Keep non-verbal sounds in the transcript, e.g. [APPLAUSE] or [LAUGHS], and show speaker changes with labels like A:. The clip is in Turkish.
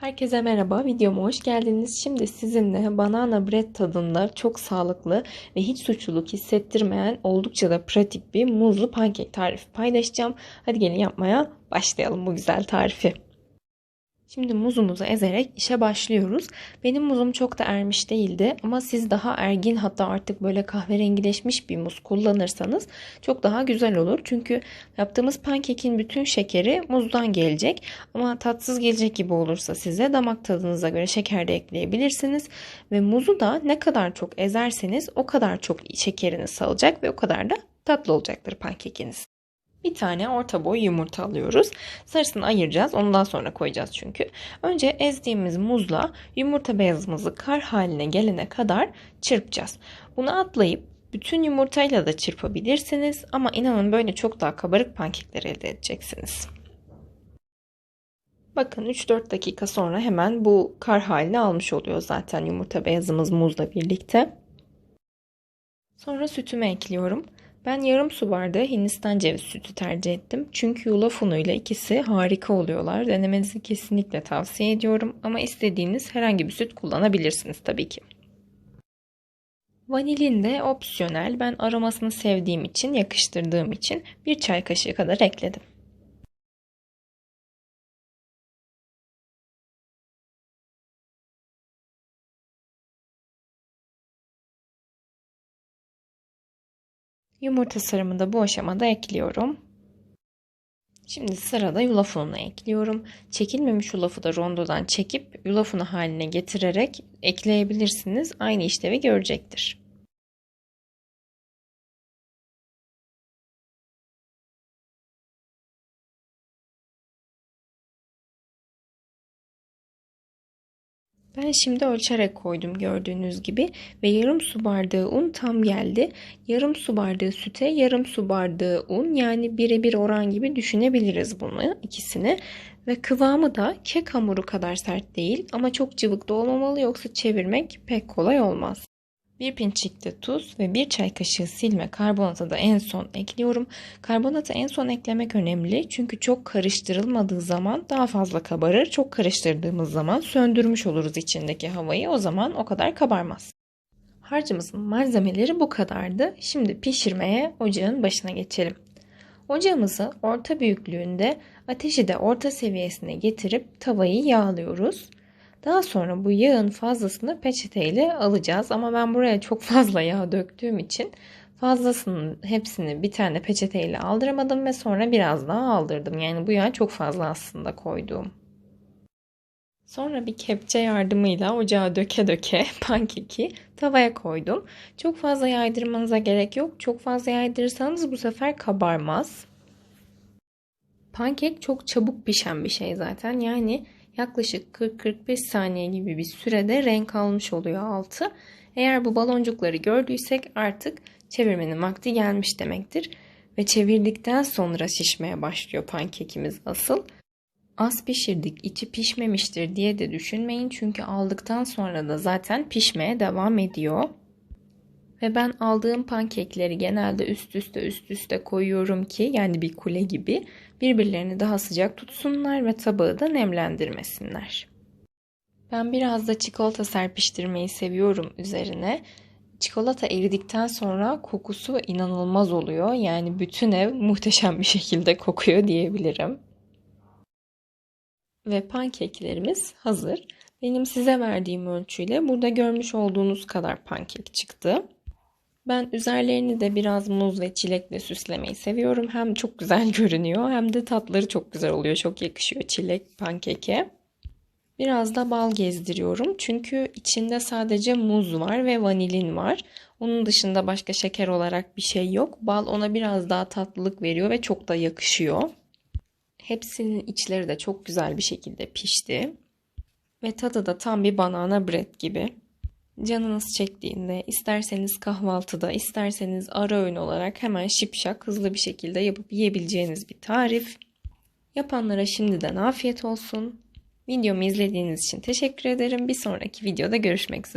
A: Herkese merhaba, videoma hoş geldiniz. Şimdi sizinle banana bread tadında çok sağlıklı ve hiç suçluluk hissettirmeyen oldukça da pratik bir muzlu pankek tarifi paylaşacağım. Hadi gelin yapmaya başlayalım bu güzel tarifi. Şimdi muzumuzu ezerek işe başlıyoruz. Benim muzum çok da ermiş değildi ama siz daha ergin hatta artık böyle kahverengileşmiş bir muz kullanırsanız çok daha güzel olur. Çünkü yaptığımız pankekin bütün şekeri muzdan gelecek ama tatsız gelecek gibi olursa size damak tadınıza göre şeker de ekleyebilirsiniz. Ve muzu da ne kadar çok ezerseniz o kadar çok şekerini salacak ve o kadar da tatlı olacaktır pankekiniz. Bir tane orta boy yumurta alıyoruz. Sarısını ayıracağız. Ondan sonra koyacağız çünkü. Önce ezdiğimiz muzla yumurta beyazımızı kar haline gelene kadar çırpacağız. Bunu atlayıp bütün yumurtayla da çırpabilirsiniz ama inanın böyle çok daha kabarık pankekler elde edeceksiniz. Bakın 3-4 dakika sonra hemen bu kar halini almış oluyor zaten yumurta beyazımız muzla birlikte. Sonra sütümü ekliyorum. Ben yarım su bardağı Hindistan ceviz sütü tercih ettim. Çünkü yulaf unuyla ikisi harika oluyorlar. Denemenizi kesinlikle tavsiye ediyorum. Ama istediğiniz herhangi bir süt kullanabilirsiniz tabii ki. Vanilin de opsiyonel. Ben aromasını sevdiğim için, yakıştırdığım için bir çay kaşığı kadar ekledim. Yumurta sarımı da bu aşamada ekliyorum. Şimdi sırada yulaf ununu ekliyorum. Çekilmemiş yulafı da rondodan çekip yulaf unu haline getirerek ekleyebilirsiniz. Aynı işlevi görecektir. Ben şimdi ölçerek koydum gördüğünüz gibi ve yarım su bardağı un tam geldi. Yarım su bardağı süte yarım su bardağı un yani birebir oran gibi düşünebiliriz bunu ikisini. Ve kıvamı da kek hamuru kadar sert değil ama çok cıvık da olmamalı yoksa çevirmek pek kolay olmaz. Bir pinçikte tuz ve bir çay kaşığı silme karbonatı da en son ekliyorum. Karbonatı en son eklemek önemli çünkü çok karıştırılmadığı zaman daha fazla kabarır. Çok karıştırdığımız zaman söndürmüş oluruz içindeki havayı o zaman o kadar kabarmaz. Harcımızın malzemeleri bu kadardı. Şimdi pişirmeye ocağın başına geçelim. Ocağımızı orta büyüklüğünde ateşi de orta seviyesine getirip tavayı yağlıyoruz. Daha sonra bu yağın fazlasını peçeteyle alacağız ama ben buraya çok fazla yağ döktüğüm için fazlasının hepsini bir tane peçeteyle aldıramadım ve sonra biraz daha aldırdım. Yani bu yağ çok fazla aslında koyduğum. Sonra bir kepçe yardımıyla ocağa döke döke [LAUGHS] pankeki tavaya koydum. Çok fazla yaydırmanıza gerek yok. Çok fazla yaydırırsanız bu sefer kabarmaz. Pankek çok çabuk pişen bir şey zaten. Yani yaklaşık 40-45 saniye gibi bir sürede renk almış oluyor altı. Eğer bu baloncukları gördüysek artık çevirmenin vakti gelmiş demektir. Ve çevirdikten sonra şişmeye başlıyor pankekimiz asıl. Az pişirdik, içi pişmemiştir diye de düşünmeyin. Çünkü aldıktan sonra da zaten pişmeye devam ediyor. Ve ben aldığım pankekleri genelde üst üste üst üste koyuyorum ki yani bir kule gibi birbirlerini daha sıcak tutsunlar ve tabağı da nemlendirmesinler. Ben biraz da çikolata serpiştirmeyi seviyorum üzerine. Çikolata eridikten sonra kokusu inanılmaz oluyor. Yani bütün ev muhteşem bir şekilde kokuyor diyebilirim. Ve pankeklerimiz hazır. Benim size verdiğim ölçüyle burada görmüş olduğunuz kadar pankek çıktı. Ben üzerlerini de biraz muz ve çilekle süslemeyi seviyorum. Hem çok güzel [LAUGHS] görünüyor hem de tatları çok güzel oluyor. Çok yakışıyor çilek pankeke. Biraz da bal gezdiriyorum. Çünkü içinde sadece muz var ve vanilin var. Onun dışında başka şeker olarak bir şey yok. Bal ona biraz daha tatlılık veriyor ve çok da yakışıyor. Hepsinin içleri de çok güzel bir şekilde pişti. Ve tadı da tam bir banana bread gibi. Canınız çektiğinde isterseniz kahvaltıda isterseniz ara öğün olarak hemen şipşak hızlı bir şekilde yapıp yiyebileceğiniz bir tarif. Yapanlara şimdiden afiyet olsun. Videomu izlediğiniz için teşekkür ederim. Bir sonraki videoda görüşmek üzere.